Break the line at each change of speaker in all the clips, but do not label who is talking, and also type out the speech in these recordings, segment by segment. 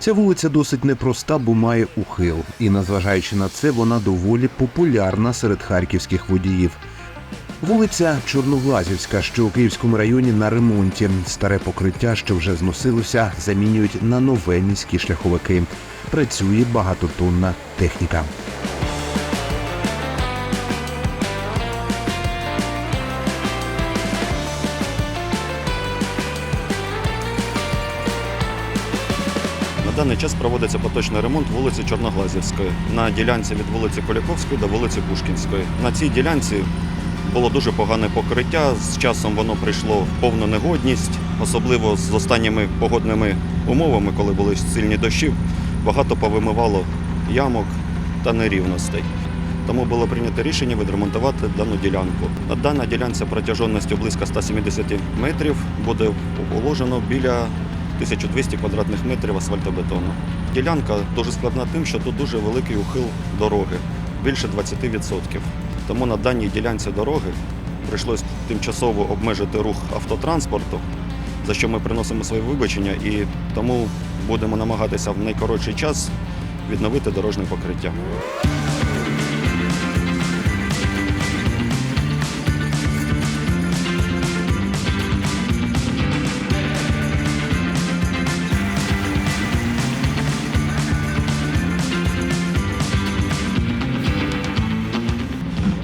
Ця вулиця досить непроста, бо має ухил, і незважаючи на це, вона доволі популярна серед харківських водіїв. Вулиця Чорноглазівська, що у Київському районі на ремонті. Старе покриття, що вже зносилося, замінюють на нове міські шляховики. Працює багатотонна техніка.
На даний час проводиться поточний ремонт вулиці Чорноглазівської на ділянці від вулиці Поляковської до вулиці Пушкінської. На цій ділянці було дуже погане покриття. З часом воно прийшло в повну негодність, особливо з останніми погодними умовами, коли були сильні дощі, багато повимивало ямок та нерівностей. Тому було прийнято рішення відремонтувати дану ділянку. На даній ділянці протяженністю близько 170 метрів буде уложено біля 1200 квадратних метрів асфальтобетону. Ділянка дуже складна тим, що тут дуже великий ухил дороги, більше 20%. Тому на даній ділянці дороги прийшлось тимчасово обмежити рух автотранспорту, за що ми приносимо свої вибачення і тому будемо намагатися в найкоротший час відновити дорожнє покриття.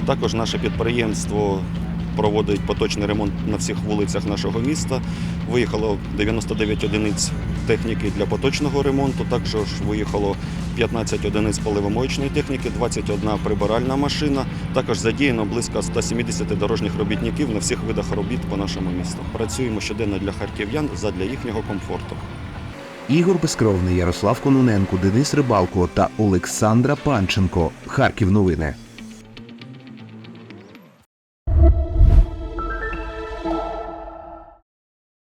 Також наше підприємство проводить поточний ремонт на всіх вулицях нашого міста. Виїхало 99 одиниць техніки для поточного ремонту. Також виїхало 15 одиниць поливомоєчної техніки, 21 прибиральна машина. Також задіяно близько 170 дорожніх робітників на всіх видах робіт по нашому місту. Працюємо щоденно для харків'ян задля їхнього комфорту.
Ігор Безкровний, Ярослав Кононенко, Денис Рибалко та Олександра Панченко. Харків новини.